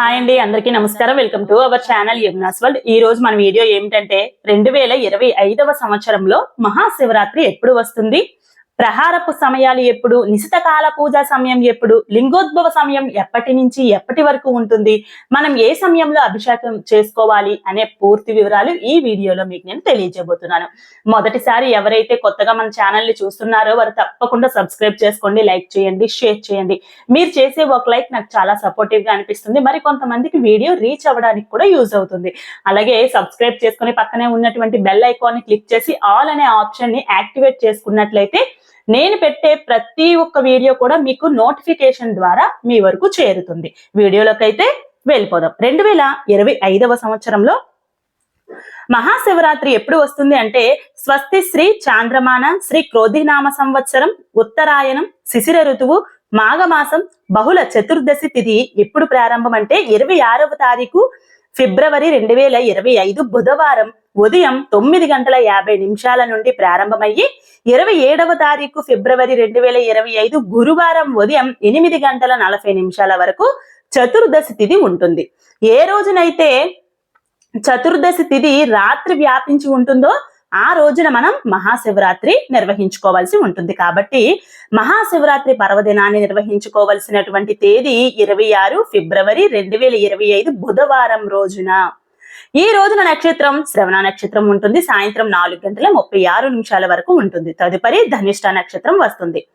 Hi అండి అందరికీ నమస్కారం. Welcome to our channel Yamuna's world. ఈ రోజు మన వీడియో ఏమిటంటే రెండు వేల ఇరవై ఐదవ సంవత్సరంలో మహాశివరాత్రి ఎప్పుడు వస్తుంది? ప్రహారపు సమయాలు ఎప్పుడు నిశిత కాల పూజ సమయం ఎప్పుడు లింగోద్భవ సమయం ఎప్పటి నుంచి ఎప్పటి వరకు ఉంటుంది మనం ఏ సమయంలో అభిషేకం చేసుకోవాలి అనే పూర్తి వివరాలు ఈ వీడియోలో మీకు నేను తెలియజేయబోతున్నాను. మొదటిసారి ఎవరైతే కొత్తగా మన ఛానల్ని చూస్తున్నారో వారు తప్పకుండా సబ్స్క్రైబ్ చేసుకోండి లైక్ చేయండి షేర్ చేయండి. మీరు చేసే ఒక లైక్ నాకు చాలా సపోర్టివ్గా అనిపిస్తుంది. మరి కొంతమందికి వీడియో రీచ్ అవ్వడానికి కూడా యూజ్ అవుతుంది. అలాగే సబ్స్క్రైబ్ చేసుకుని పక్కనే ఉన్నటువంటి బెల్ ఐకాన్ని క్లిక్ చేసి ఆల్ అనే ఆప్షన్ని యాక్టివేట్ చేసుకున్నట్లయితే నేను పెట్టే ప్రతి ఒక్క వీడియో కూడా మీకు నోటిఫికేషన్ ద్వారా మీ వరకు చేరుతుంది. వీడియోలోకైతే వెళ్ళిపోదాం. రెండు వేల ఇరవై ఐదవ సంవత్సరంలో మహాశివరాత్రి ఎప్పుడు వస్తుంది అంటే స్వస్తి శ్రీ చాంద్రమాన శ్రీ క్రోధినామ సంవత్సరం ఉత్తరాయణం శిశిర ఋతువు మాఘమాసం బహుళ చతుర్దశి తిథి ఎప్పుడు ప్రారంభం అంటే ఇరవై ఆరవ తారీఖు ఫిబ్రవరి రెండు వేల ఇరవై ఐదు బుధవారం ఉదయం తొమ్మిది గంటల యాభై నిమిషాల నుండి ప్రారంభమయ్యి ఇరవై ఏడవ తారీఖు ఫిబ్రవరి రెండు వేల ఇరవై ఐదు గురువారం ఉదయం ఎనిమిది గంటల నలభై నిమిషాల వరకు చతుర్దశి తిథి ఉంటుంది. ఏ రోజునైతే చతుర్దశి తిథి రాత్రి వ్యాపించి ఉంటుందో ఆ రోజున మనం మహాశివరాత్రి నిర్వహించుకోవాల్సి ఉంటుంది. కాబట్టి మహాశివరాత్రి పర్వదినాన్ని నిర్వహించుకోవలసినటువంటి తేదీ ఇరవై ఆరు ఫిబ్రవరి రెండు వేల ఇరవై ఐదు బుధవారం రోజున. ఈ రోజున నక్షత్రం శ్రవణ నక్షత్రం ఉంటుంది. సాయంత్రం నాలుగు గంటల ముప్పై ఆరు నిమిషాల వరకు ఉంటుంది. తదుపరి ధనిష్ట నక్షత్రం వస్తుంది.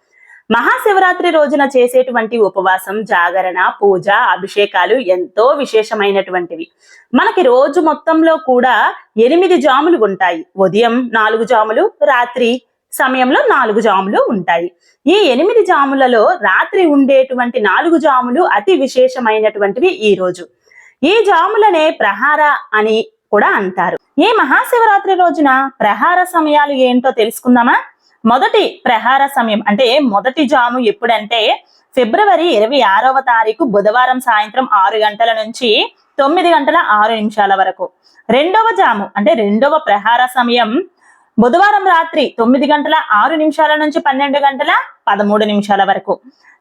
మహాశివరాత్రి రోజున చేసేటువంటి ఉపవాసం జాగరణ పూజ అభిషేకాలు ఎంతో విశేషమైనటువంటివి. మనకి రోజు మొత్తంలో కూడా ఎనిమిది జాములు ఉంటాయి. ఉదయం నాలుగు జాములు రాత్రి సమయంలో నాలుగు జాములు ఉంటాయి. ఈ ఎనిమిది జాములలో రాత్రి ఉండేటువంటి నాలుగు జాములు అతి విశేషమైనటువంటివి ఈ రోజు. ఈ జాములనే ప్రహార అని కూడా అంటారు. ఈ మహాశివరాత్రి రోజున ప్రహార సమయాలు ఏంటో తెలుసుకుందామా? మొదటి ప్రహార సమయం అంటే మొదటి జాము ఎప్పుడంటే ఫిబ్రవరి ఇరవై ఆరవ తారీఖు బుధవారం సాయంత్రం ఆరు గంటల నుంచి తొమ్మిది గంటల ఆరు నిమిషాల వరకు. రెండవ జాము అంటే రెండవ ప్రహార సమయం బుధవారం రాత్రి తొమ్మిది గంటల ఆరు నిమిషాల నుంచి పన్నెండు గంటల పదమూడు నిమిషాల వరకు.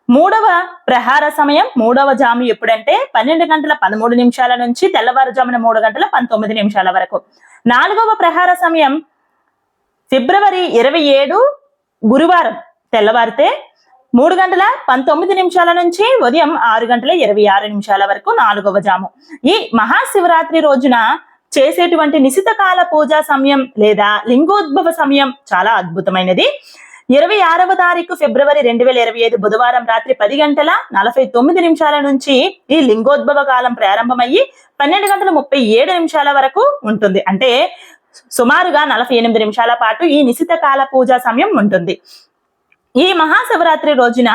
మూడవ ప్రహార సమయం మూడవ జాము ఎప్పుడంటే పన్నెండు గంటల పదమూడు నిమిషాల నుంచి తెల్లవారుజామున మూడు గంటల పంతొమ్మిది నిమిషాల వరకు. నాలుగవ ప్రహార సమయం ఫిబ్రవరి ఇరవై ఏడు గురువారం తెల్లవారితే మూడు గంటల పంతొమ్మిది నిమిషాల నుంచి ఉదయం ఆరు గంటల ఇరవై ఆరు నిమిషాల వరకు నాలుగవ జాము. ఈ మహాశివరాత్రి రోజున చేసేటువంటి నిశిత కాల పూజా సమయం లేదా లింగోద్భవ సమయం చాలా అద్భుతమైనది. ఇరవై ఆరవ తారీఖు ఫిబ్రవరి రెండు వేల ఇరవై ఐదు బుధవారం రాత్రి పది గంటల నలభై తొమ్మిది నిమిషాల నుంచి ఈ లింగోద్భవ కాలం ప్రారంభమయ్యి పన్నెండు గంటల ముప్పై ఏడు నిమిషాల వరకు ఉంటుంది. అంటే సుమారుగా నలభై ఎనిమిది నిమిషాల పాటు ఈ నిశిత కాల పూజా సమయం ఉంటుంది. ఈ మహాశివరాత్రి రోజున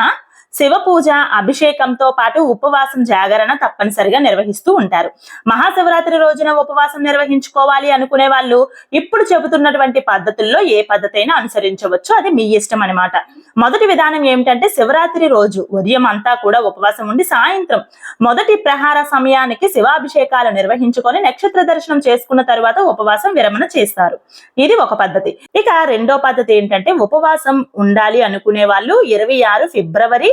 శివ పూజ అభిషేకంతో పాటు ఉపవాసం జాగరణ తప్పనిసరిగా నిర్వహిస్తూ ఉంటారు. మహాశివరాత్రి రోజున ఉపవాసం నిర్వహించుకోవాలి అనుకునే వాళ్ళు ఇప్పుడు చెబుతున్నటువంటి పద్ధతుల్లో ఏ పద్ధతి అయినా అనుసరించవచ్చు. అది మీ ఇష్టం అనమాట మొదటి విధానం ఏమిటంటే శివరాత్రి రోజు ఉదయం అంతా కూడా ఉపవాసం ఉండి సాయంత్రం మొదటి ప్రహార సమయానికి శివాభిషేకాలు నిర్వహించుకొని నక్షత్ర దర్శనం చేసుకున్న తర్వాత ఉపవాసం విరమణ చేస్తారు. ఇది ఒక పద్ధతి. ఇక రెండో పద్ధతి ఏంటంటే ఉపవాసం ఉండాలి అనుకునే వాళ్ళు ఇరవై ఆరు ఫిబ్రవరి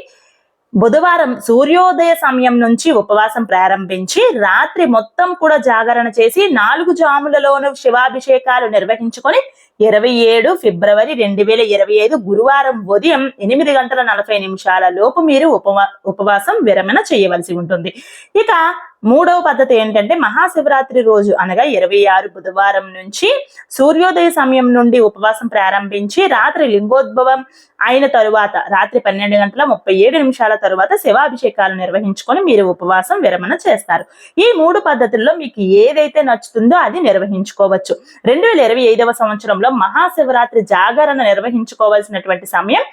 బుధవారం సూర్యోదయ సమయం నుంచి ఉపవాసం ప్రారంభించి రాత్రి మొత్తం కూడా జాగరణ చేసి నాలుగు జాములలోను శివాభిషేకాలు నిర్వహించుకొని ఇరవై ఏడు ఫిబ్రవరి రెండు వేల ఇరవై ఐదు గురువారం ఉదయం ఎనిమిది గంటల నలభై నిమిషాల లోపు మీరు ఉపవా ఉపవాసం విరమణ చేయవలసి ఉంటుంది. ఇక మూడవ పద్ధతి ఏంటంటే మహాశివరాత్రి రోజు అనగా ఇరవై ఆరు బుధవారం నుంచి సూర్యోదయ సమయం నుండి ఉపవాసం ప్రారంభించి రాత్రి లింగోద్భవం అయిన తరువాత రాత్రి పన్నెండు గంటల ముప్పై ఏడు నిమిషాల తరువాత శివాభిషేకాలు నిర్వహించుకొని మీరు ఉపవాసం విరమణ చేస్తారు. ఈ మూడు పద్ధతుల్లో మీకు ఏదైతే నచ్చుతుందో అది నిర్వహించుకోవచ్చు. రెండు వేల ఇరవై ఐదవ సంవత్సరంలో మహాశివరాత్రి జాగరణ నిర్వహించుకోవాల్సినటువంటి సమయం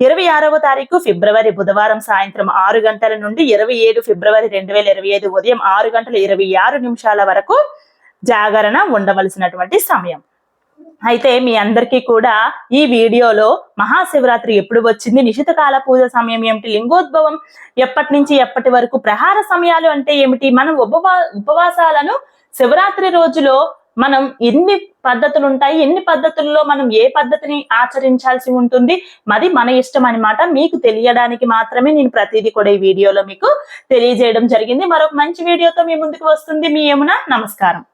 ఇరవై ఆరవ తారీఖు ఫిబ్రవరి బుధవారం సాయంత్రం ఆరు గంటల నుండి ఇరవై ఏడు ఫిబ్రవరి రెండు వేల ఇరవై ఐదు ఉదయం ఆరు గంటల ఇరవై ఆరు నిమిషాల వరకు జాగరణ ఉండవలసినటువంటి సమయం. అయితే మీ అందరికీ కూడా ఈ వీడియోలో మహాశివరాత్రి ఎప్పుడు వచ్చింది నిశిత కాల పూజ సమయం ఏమిటి లింగోద్భవం ఎప్పటి నుంచి ఎప్పటి వరకు ప్రహార సమయాలు అంటే ఏమిటి మనం ఉపవా ఉపవాసాలను శివరాత్రి రోజులో మనం ఎన్ని పద్ధతులు ఉంటాయి ఎన్ని పద్ధతుల్లో మనం ఏ పద్ధతిని ఆచరించాల్సి ఉంటుంది మరి మన ఇష్టం అన్నమాట మీకు తెలియడానికి మాత్రమే నేను ప్రతిదీ కూడా ఈ వీడియోలో మీకు తెలియజేయడం జరిగింది. మరొక మంచి వీడియోతో మీ ముందుకు వస్తుంది. మీ యమున నమస్కారం.